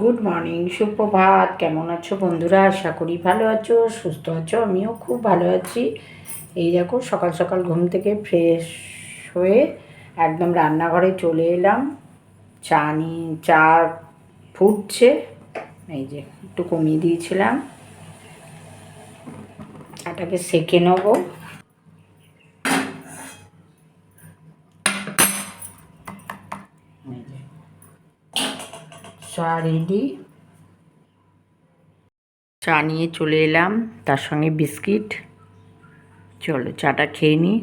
Good morning সুপ্রভাত কেমন আছো বন্ধুরা? আশা করি ভালো আছো, সুস্থ আছো, আমিও খুব ভালো আছি। এই দেখো, সকাল সকাল ঘুম থেকে ফ্রেশ হয়ে একদম রান্নাঘরে চলে এলাম। চা নিয়ে, চা ফুটছে। এই যে, একটু কমিয়ে দিয়েছিলাম। চাটাকে সেকে নেব। চা রেডি চা নিয়ে চলে এলাম তার সঙ্গে বিস্কিট। চলো চাটা খেয়ে নিই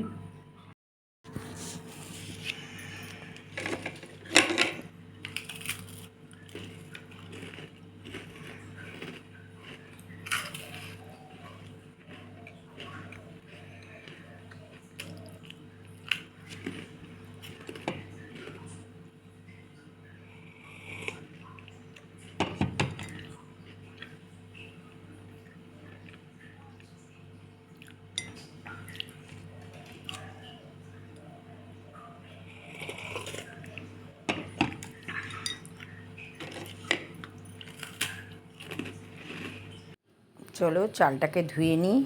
চলো চালটাকে ধুয়ে নিই,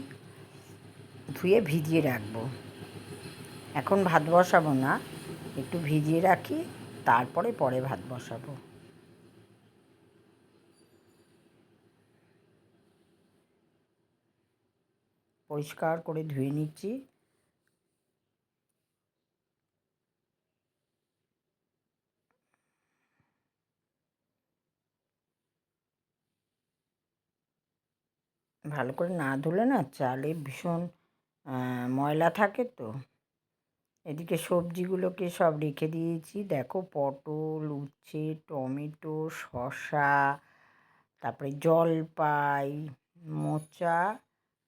ধুয়ে ভিজিয়ে রাখব। এখন ভাত বসাবো না, একটু ভিজিয়ে রাখি, তারপরে পরে ভাত বসাবো। পরিষ্কার করে ধুয়ে নিচ্ছি। ভালো করে না ধুলে না চালে ভীষণ ময়লা থাকে তো। এদিকে সবজিগুলোকে সব রেখে দিয়েছি। দেখো পটল, উচ্ছে, টমেটো, শসা, তারপরে জলপাই, মোচা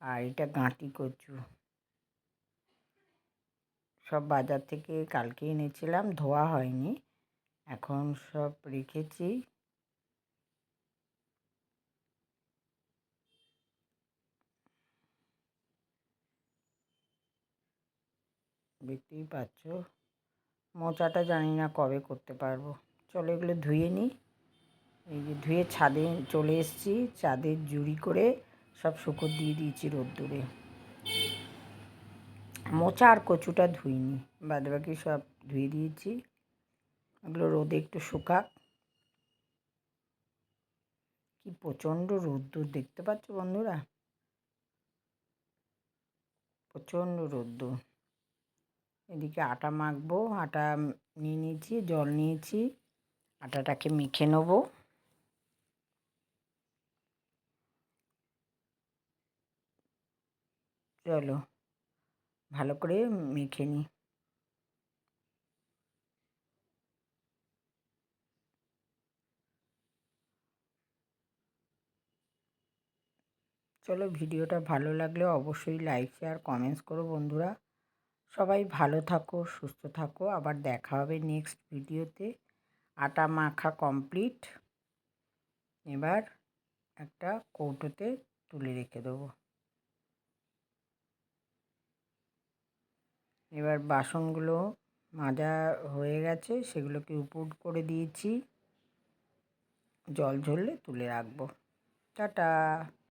আর এটা গাঁটি কচু। সব বাজার থেকে কালকে এনেছিলাম, ধোয়া হয়নি। এখন সব রেখেছি। দেখতেই পাচ্ছ। মোচাটা জানি না কবে করতে পারব। চলো এগুলো ধুয়ে নিই। এই যে ধুয়ে ছাদে চলে এসেছি। ছাদের জুড়ি করে সব শুকর দিয়ে দিয়েছি রোদ্দুরে। মোচা আর কচুটা ধুইনি। বাদ বাকি সব ধুয়ে দিয়েছি। এগুলো রোদে একটু শুকাক। কি প্রচণ্ড রোদ্দুর, দেখতে পাচ্ছ বন্ধুরা? প্রচণ্ড রোদ্দুর। এদিকে আটা মাখবো, আটা নিয়ে নিয়েছি, জল নিয়েছি, আটাটাকে মেখে নেব। চলো, ভালো করে মেখে নিই চলো, ভিডিওটা ভালো লাগলে অবশ্যই লাইক, শেয়ার, কমেন্টস করো বন্ধুরা। সবাই ভালো থাকো, সুস্থ থাকো। আবার দেখা হবে নেক্সট ভিডিওতে আটা মাখা কমপ্লিট এবার একটা কৌটোতে তুলে রেখে দেবো। এবার বাসনগুলো মাজা হয়ে গেছে, সেগুলোকে উপর করে দিয়েছি। জল ঝরলে তুলে রাখব। টাটা!